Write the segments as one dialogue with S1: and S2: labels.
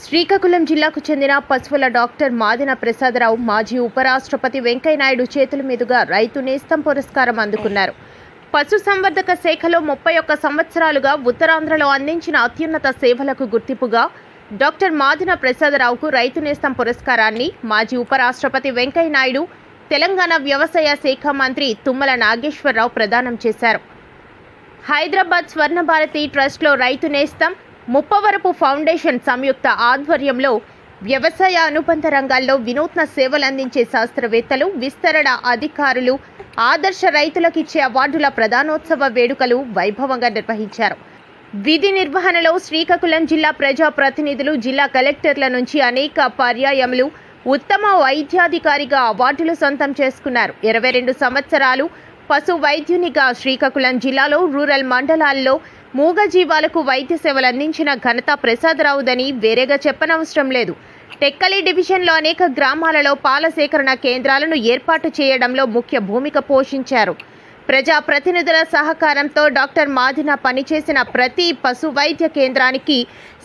S1: శ్రీకాకుళం జిల్లాకు చెందిన పశువుల డాక్టర్ మాదిన ప్రసాదరావు మాజీ ఉపరాష్ట్రపతి వెంకయ్యనాయుడు చేతుల మీదుగా రైతు నేస్తం పురస్కారం అందుకున్నారు. పశు సంవర్ధక శాఖలో ముప్పై ఒక్క సంవత్సరాలుగా ఉత్తరాంధ్రలో అందించిన అత్యున్నత సేవలకు గుర్తింపుగా డాక్టర్ మాదిన ప్రసాదరావుకు రైతు నేస్తం పురస్కారాన్ని మాజీ ఉపరాష్ట్రపతి వెంకయ్యనాయుడు తెలంగాణ వ్యవసాయ శాఖ మంత్రి తుమ్మల నాగేశ్వరరావు ప్రదానం చేశారు. హైదరాబాద్ స్వర్ణ భారతి ట్రస్ట్లో రైతు నేస్తం ముప్పవరపు ఫౌండేషన్ సంయుక్త ఆధ్వర్యంలో వ్యవసాయ అనుబంధ రంగాల్లో వినూత్న సేవలందించే శాస్త్రవేత్తలు విస్తరణ అధికారులు ఆదర్శ రైతులకు ఇచ్చే అవార్డుల ప్రధానోత్సవ వేడుకలు వైభవంగా నిర్వహించారు. విధి నిర్వహణలో శ్రీకాకుళం జిల్లా ప్రజా ప్రతినిధులు జిల్లా కలెక్టర్ల నుంచి అనేక పర్యాయములు ఉత్తమ వైద్యాధికారిగా అవార్డులు సొంతం చేసుకున్నారు. ఇరవై రెండు సంవత్సరాలు పశు వైద్యునిగా శ్రీకాకుళం జిల్లాలో రూరల్ మండలాల్లో మూగజీవాలకు వైద్య సేవలు అందించిన ఘనత ప్రసాదరావుదని వేరేగా చెప్పనవసరం లేదు. టెక్కలి డివిజన్లో అనేక గ్రామాలలో పాల సేకరణ కేంద్రాలను ఏర్పాటు చేయడంలో ముఖ్య భూమిక పోషించారు. ప్రజా ప్రతినిధుల సహకారంతో డాక్టర్ మాదిన పనిచేసిన ప్రతి పశు వైద్య కేంద్రానికి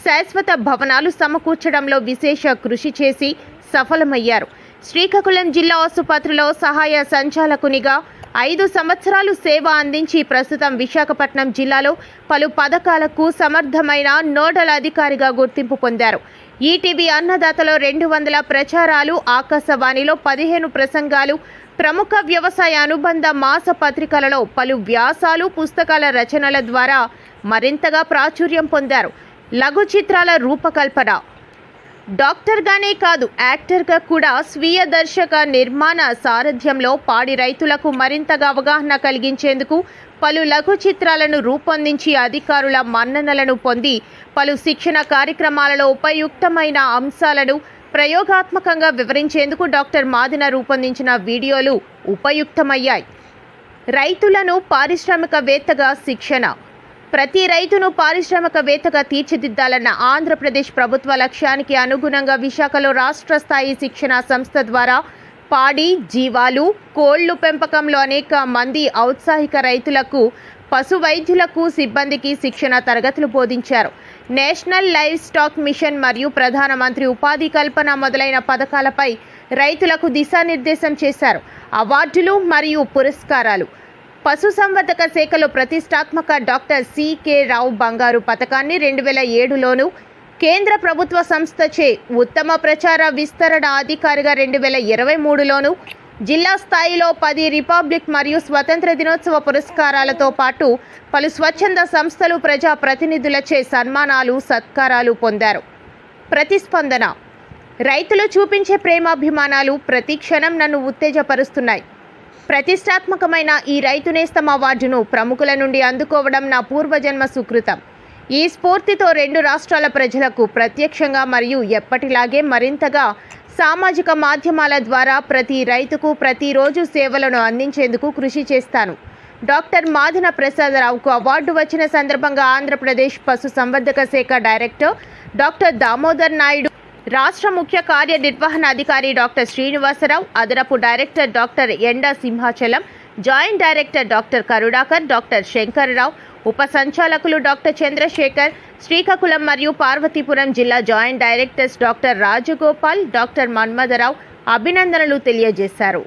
S1: శాశ్వత భవనాలు సమకూర్చడంలో విశేష కృషి చేసి సఫలమయ్యారు. శ్రీకాకుళం జిల్లా ఆసుపత్రిలో సహాయ సంచాలకునిగా ఐదు సంవత్సరాలు సేవ అందించి ప్రస్తుతం విశాఖపట్నం జిల్లాలో పలు పథకాలకు సమర్థమైన నోడల్ అధికారిగా గుర్తింపు పొందారు. ఈటీవీ అన్నదాతలో రెండు వందల ప్రచారాలు ఆకాశవాణిలో పదిహేను ప్రసంగాలు ప్రముఖ వ్యవసాయ అనుబంధ మాస పత్రికలలో పలు వ్యాసాలు పుస్తకాల రచనల ద్వారా మరింతగా ప్రాచుర్యం పొందారు. లఘు చిత్రాల రూపకల్పన డాక్టర్గానే కాదు యాక్టర్గా కూడా స్వీయ దర్శక నిర్మాణ సారథ్యంలో పాడి రైతులకు మరింతగా అవగాహన కలిగించేందుకు పలు లఘు చిత్రాలను రూపొందించి అధికారుల మన్ననలను పొంది పలు శిక్షణ కార్యక్రమాలలో ఉపయుక్తమైన అంశాలను ప్రయోగాత్మకంగా వివరించేందుకు డాక్టర్ మాదిన రూపొందించిన వీడియోలు ఉపయుక్తమయ్యాయి. రైతులను పారిశ్రామికవేత్తగా శిక్షణ ప్రతి రైతును పారిశ్రామికవేత్తగా తీర్చిదిద్దాలన్న ఆంధ్రప్రదేశ్ ప్రభుత్వ లక్ష్యానికి అనుగుణంగా విశాఖలో రాష్ట్ర స్థాయి శిక్షణా సంస్థ ద్వారా పాడి జీవాలు కోళ్ళు పెంపకంలో అనేక మంది ఔత్సాహిక రైతులకు పశు వైద్యులకు సిబ్బందికి శిక్షణ తరగతులు బోధించారు. నేషనల్ లైవ్ స్టాక్ మిషన్ మరియు ప్రధానమంత్రి ఉపాధి కల్పన మొదలైన పథకాలపై రైతులకు దిశానిర్దేశం చేశారు. అవార్డులు మరియు పురస్కారాలు. పశుసంవర్ధక శాఖలో ప్రతిష్టాత్మక డాక్టర్ సికే రావు బంగారు పథకాన్ని రెండు వేల ఏడులోను కేంద్ర ప్రభుత్వ సంస్థచే ఉత్తమ ప్రచార విస్తరణ అధికారిగా రెండు వేల ఇరవై మూడులోను జిల్లా స్థాయిలో పది రిపబ్లిక్ మరియు స్వతంత్ర దినోత్సవ పురస్కారాలతో పాటు పలు స్వచ్ఛంద సంస్థలు ప్రజా ప్రతినిధులచే సన్మానాలు సత్కారాలు పొందారు. ప్రతిస్పందన రైతులు చూపించే ప్రేమాభిమానాలు ప్రతి క్షణం నన్ను ఉత్తేజపరుస్తున్నాయి. ప్రతిష్టాత్మకమైన ఈ రైతు నేస్తం అవార్డును ప్రముఖుల నుండి అందుకోవడం నా పూర్వజన్మ సుకృతం. ఈ స్ఫూర్తితో రెండు రాష్ట్రాల ప్రజలకు ప్రత్యక్షంగా మరియు ఎప్పటిలాగే మరింతగా సామాజిక మాధ్యమాల ద్వారా ప్రతి రైతుకు ప్రతిరోజు సేవలను అందించేందుకు కృషి చేస్తాను. డాక్టర్ మాధన ప్రసాదరావుకు అవార్డు వచ్చిన సందర్భంగా ఆంధ్రప్రదేశ్ పశు సంవర్ధక శాఖ డైరెక్టర్ డాక్టర్ దామోదర్ నాయుడు రాష్ట్ర ముఖ్య కార్యనిర్వహణ అధికారి డాక్టర్ శ్రీనివాసరావు అదనపు డైరెక్టర్ డాక్టర్ ఎండా Simhachalam joint director doctor Karunakar doctor Shankar Rao ఉప సంచాలకులు డాక్టర్ చంద్రశేఖర్ శ్రీకాకుళం మరియు పార్వతీపురం జిల్లా joint directors doctor Rajagopal doctor Manmadha Rao అభినందనలు తెలియజేశారు.